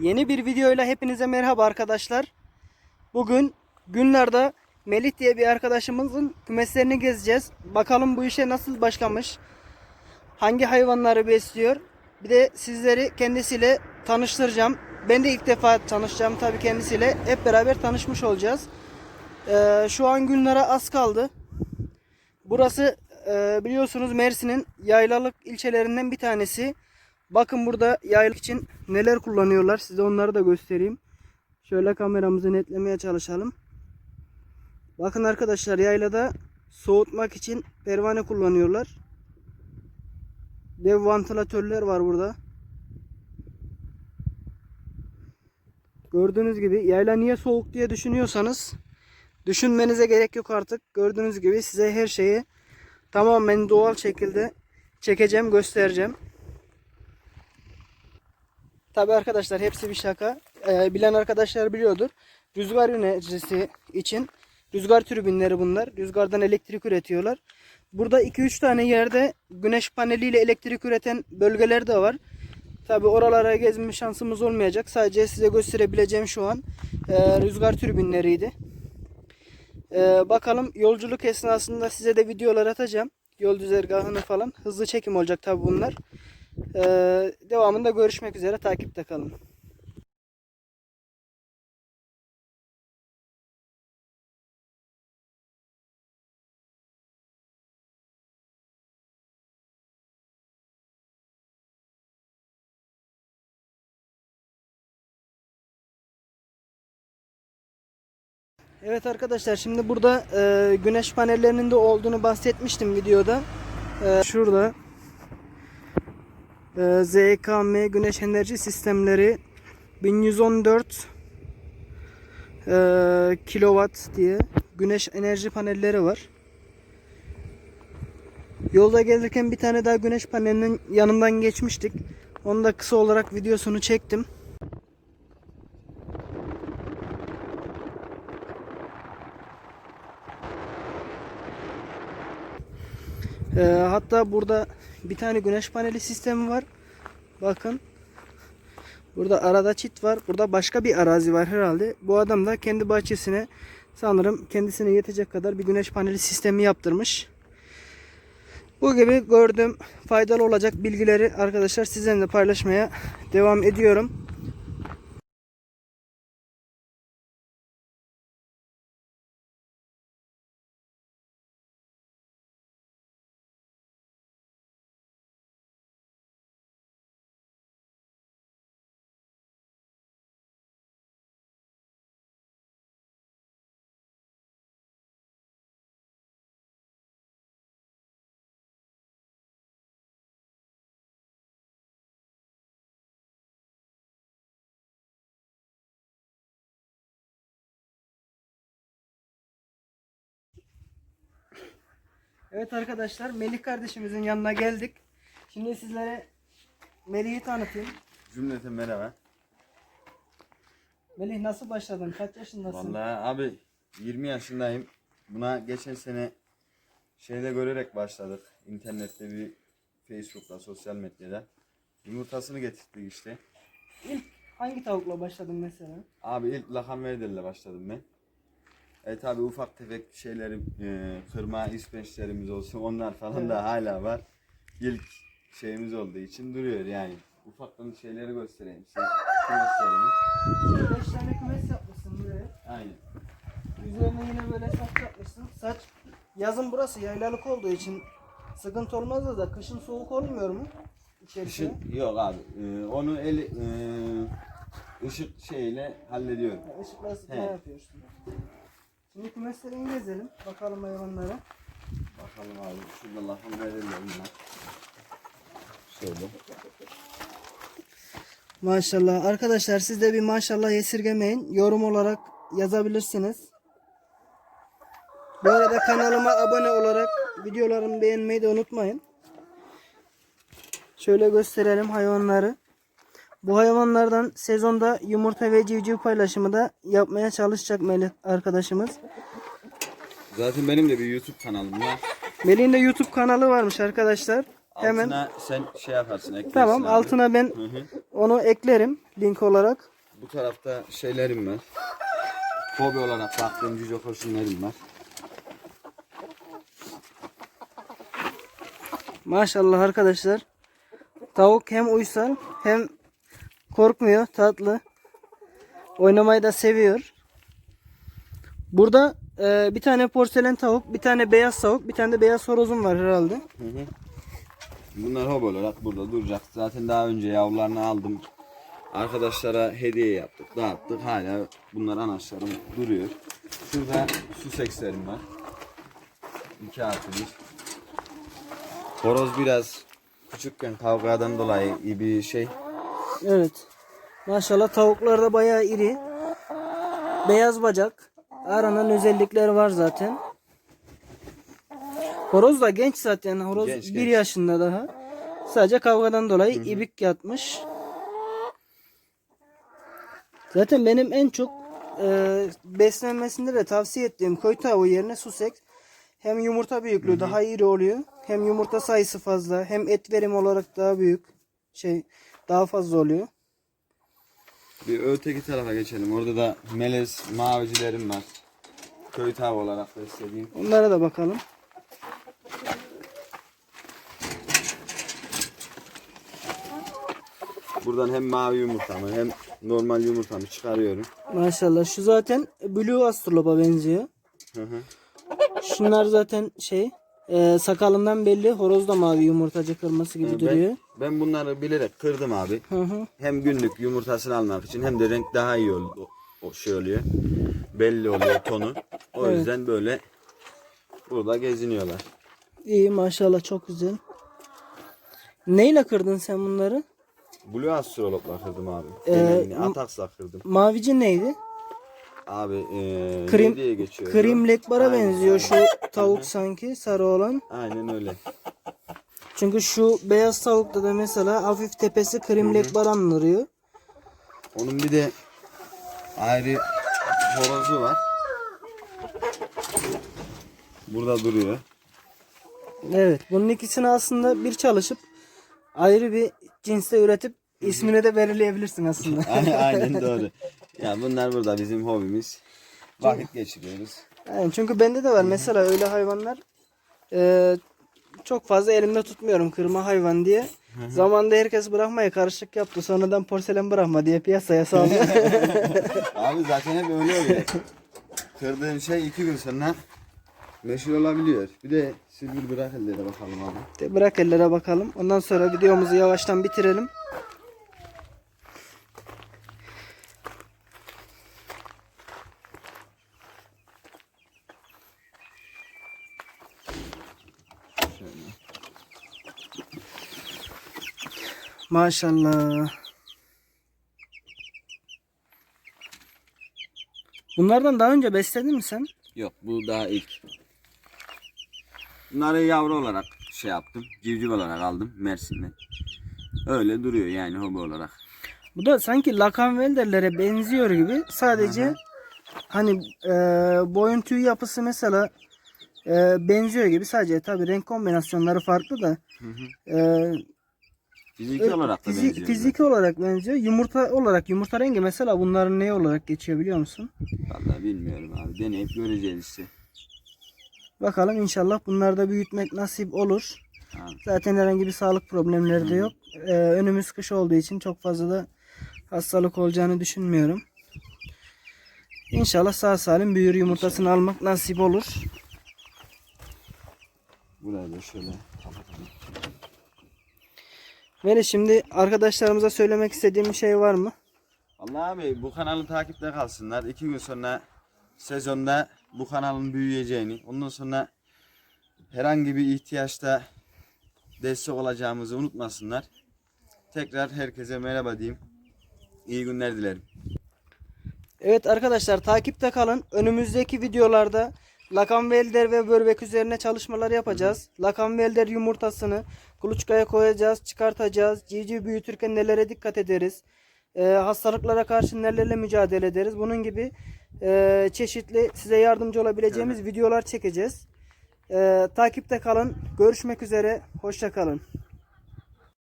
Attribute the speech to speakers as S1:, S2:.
S1: Yeni bir videoyla hepinize merhaba arkadaşlar. Bugün günlerde Melih diye bir arkadaşımızın kümeslerini gezeceğiz. Bakalım bu işe nasıl başlamış. Hangi hayvanları besliyor. Bir de sizleri kendisiyle tanıştıracağım. Ben de ilk defa tanışacağım tabii kendisiyle. Hep beraber tanışmış olacağız. Ee, şu an günlere az kaldı. Burası e, biliyorsunuz Mersin'in yaylalık ilçelerinden bir tanesi. Bakın burada yaylık için neler kullanıyorlar. Size onları da göstereyim. Şöyle kameramızı netlemeye çalışalım. Bakın arkadaşlar yaylada soğutmak için pervane kullanıyorlar. Dev vantilatörler var burada. Gördüğünüz gibi yayla niye soğuk diye düşünüyorsanız düşünmenize gerek yok artık. Gördüğünüz gibi size her şeyi tamamen doğal şekilde çekeceğim, göstereceğim. Tabi arkadaşlar hepsi bir şaka. Ee, bilen arkadaşlar biliyordur. Rüzgar enerjisi için rüzgar türbinleri bunlar. Rüzgardan elektrik üretiyorlar. Burada 2-3 tane yerde güneş paneliyle elektrik üreten bölgeler de var. Tabi oralara gezme şansımız olmayacak. Sadece size gösterebileceğim şu an e, rüzgar türbinleriydi. E, bakalım yolculuk esnasında size de videolar atacağım. Yol düzergahını falan. Hızlı çekim olacak tabi bunlar. E, devamında görüşmek üzere. Takipte kalın. Evet arkadaşlar şimdi burada e, güneş panellerinin de olduğunu bahsetmiştim videoda. E, şurada ZKM güneş enerji sistemleri 1114 e, kilowatt diye güneş enerji panelleri var. Yolda gelirken bir tane daha güneş panelinin yanından geçmiştik. Onu da kısa olarak videosunu çektim. Ee, hatta burada bir tane güneş paneli sistemi var. Bakın. Burada arada çit var. Burada başka bir arazi var herhalde. Bu adam da kendi bahçesine sanırım kendisine yetecek kadar bir güneş paneli sistemi yaptırmış. Bu gibi gördüğüm faydalı olacak bilgileri arkadaşlar sizinle paylaşmaya devam ediyorum. Evet arkadaşlar Melih kardeşimizin yanına geldik. Şimdi sizlere Melih'i tanıtayım.
S2: Cümleten merhaba.
S1: Melih nasıl başladın? Kaç yaşındasın?
S2: Vallahi abi 20 yaşındayım. Buna geçen sene şeyde görerek başladık. İnternette bir Facebook'ta, sosyal medyada. Yumurtasını getirdik işte.
S1: İlk hangi tavukla başladın mesela?
S2: Abi ilk lakam verdilerle başladım ben. E tabi ufak tefek şeylerim, e, kırma ispençlerimiz olsun onlar falan da hala var. İlk şeyimiz olduğu için duruyor yani. Ufaktan şeyleri göstereyim size. Kümeslerimi.
S1: 5 tane kümes yapmışsın buraya.
S2: Aynen.
S1: Üzerine yine böyle saç yapmışsın. Saç yazın burası yaylalık olduğu için sıkıntı olmaz da kışın soğuk olmuyor mu? İçerisi.
S2: Işık yok abi. Ee, onu eli e, ışık şeyle hallediyorum.
S1: Işıkla ısıtma
S2: He.
S1: yapıyorsun. Şimdi kümeslerini gezelim. Bakalım hayvanlara.
S2: Bakalım abi şurada lafını verelim bunlar. Şöyle.
S1: Maşallah. Arkadaşlar siz de bir maşallah esirgemeyin. Yorum olarak yazabilirsiniz. Bu arada kanalıma abone olarak videolarımı beğenmeyi de unutmayın. Şöyle gösterelim hayvanları. Bu hayvanlardan sezonda yumurta ve civciv paylaşımı da yapmaya çalışacak Melih arkadaşımız.
S2: Zaten benim de bir YouTube kanalım var.
S1: Melih'in de YouTube kanalı varmış arkadaşlar. Hemen
S2: Altına sen şey yaparsın eklersin
S1: tamam
S2: abi.
S1: altına ben
S2: Hı hı.
S1: onu eklerim link olarak.
S2: bu tarafta şeylerim var. Hobi olarak baktığım cüce koşunlarım var.
S1: Maşallah arkadaşlar. Tavuk hem uysal hem korkmuyor tatlı. Oynamayı da seviyor. Burada e, bir tane porselen tavuk, bir tane beyaz tavuk, bir tane de beyaz horozum var herhalde.
S2: Hı hı. Bunlar hobi burada duracak. Zaten daha önce yavrularını aldım. Arkadaşlara hediye yaptık, dağıttık. Hala bunlar anaçlarım duruyor. Şurada su sekslerim var. İki artı bir. Horoz biraz küçükken kavgadan dolayı bir şey.
S1: Evet. Maşallah tavuklar da bayağı iri. Beyaz bacak. Aranan özellikler var zaten. Horoz da genç zaten. Horoz
S2: Genç,
S1: bir
S2: genç.
S1: yaşında daha. Sadece kavgadan dolayı ibik yatmış. Zaten benim en çok e, beslenmesinde de tavsiye ettiğim koy tavuğu yerine susek hem yumurta büyüklüğü daha iri oluyor. Hem yumurta sayısı fazla. Hem et verim olarak daha büyük. Şey daha fazla oluyor.
S2: Bir öteki tarafa geçelim. Orada da melez mavicilerim var. Köy tavuğu olarak beslediğim.
S1: Onlara da bakalım.
S2: Buradan hem mavi yumurtamı hem normal yumurtamı çıkarıyorum.
S1: Maşallah. Şu zaten Blue Astrolop'a benziyor.
S2: Hı hı.
S1: Şunlar zaten şey e, sakalından belli. Horoz da mavi yumurtacı kırması gibi duruyor.
S2: Ben, ben bunları bilerek kırdım abi.
S1: Hı hı.
S2: Hem günlük yumurtasını almak için hem de renk daha iyi ol, o, şey oluyor. Belli oluyor tonu. O
S1: Evet.
S2: yüzden böyle burada geziniyorlar.
S1: İyi maşallah çok güzel. Neyle kırdın sen bunları?
S2: Blue astrolopla kırdım abi.
S1: Ee,
S2: Atax'la kırdım.
S1: Mavici neydi?
S2: Abi ee,
S1: Krim-
S2: diye geçiyor?
S1: Krim lekbara benziyor şu tavuk sanki sarı olan.
S2: Aynen öyle.
S1: Çünkü şu beyaz tavukta da mesela hafif tepesi krim lekbar andırıyor.
S2: Onun bir de ayrı horozu var. Burada duruyor.
S1: Evet bunun ikisini aslında bir çalışıp ayrı bir cinste üretip ismini de belirleyebilirsin aslında.
S2: Aynen, aynen doğru. Ya bunlar burada bizim hobimiz. Vakit geçiriyoruz.
S1: Yani çünkü bende de var mesela öyle hayvanlar eee, çok fazla elimde tutmuyorum kırma hayvan diye. Zamanında herkes bırakmaya karışık yaptı. Sonradan porselen bırakma diye piyasaya saldı.
S2: Abi zaten hep öyle oluyor. Kırdığın şey iki gün sonra meşhur olabiliyor. Bir de sülbül bırak ellere bakalım abi.
S1: De bırak ellere bakalım. Ondan sonra videomuzu yavaştan bitirelim.
S2: Şöyle.
S1: Maşallah. Bunlardan daha önce besledin mi sen?
S2: Yok bu daha ilk. Bunları yavru olarak şey yaptım. Civciv olarak aldım Mersin'de. Öyle duruyor yani hobi olarak.
S1: Bu da sanki Lakanvelderlere benziyor gibi. Sadece hani e, boyun tüy yapısı mesela e, benziyor gibi. Sadece tabii renk kombinasyonları farklı da. E,
S2: Fiziki olarak da
S1: fizi-
S2: benziyor.
S1: fiziki olarak benziyor. Yumurta olarak yumurta rengi mesela bunların ne olarak geçiyor biliyor musun?
S2: Vallahi bilmiyorum abi. Deneyip göreceğiz işte.
S1: Bakalım inşallah bunlarda büyütmek nasip olur.
S2: Abi.
S1: Zaten herhangi bir sağlık problemleri de yok. E, önümüz kış olduğu için çok fazla da hastalık olacağını düşünmüyorum. İnşallah sağ salim büyür yumurtasını almak nasip olur.
S2: Burayı da şöyle kapatalım.
S1: Veli şimdi arkadaşlarımıza söylemek istediğim bir şey var mı?
S2: Allah abi bu kanalı takipte kalsınlar. İki gün sonra sezonda bu kanalın büyüyeceğini, ondan sonra herhangi bir ihtiyaçta destek olacağımızı unutmasınlar. Tekrar herkese merhaba diyeyim. İyi günler dilerim.
S1: Evet arkadaşlar takipte kalın. Önümüzdeki videolarda Lakanvelder ve böbrek üzerine çalışmalar yapacağız. Lakanvelder yumurtasını kuluçkaya koyacağız, çıkartacağız. Civciv büyütürken nelere dikkat ederiz? Ee, hastalıklara karşı nelerle mücadele ederiz? Bunun gibi e, çeşitli size yardımcı olabileceğimiz videolar çekeceğiz. Ee, takipte kalın. Görüşmek üzere. Hoşça kalın.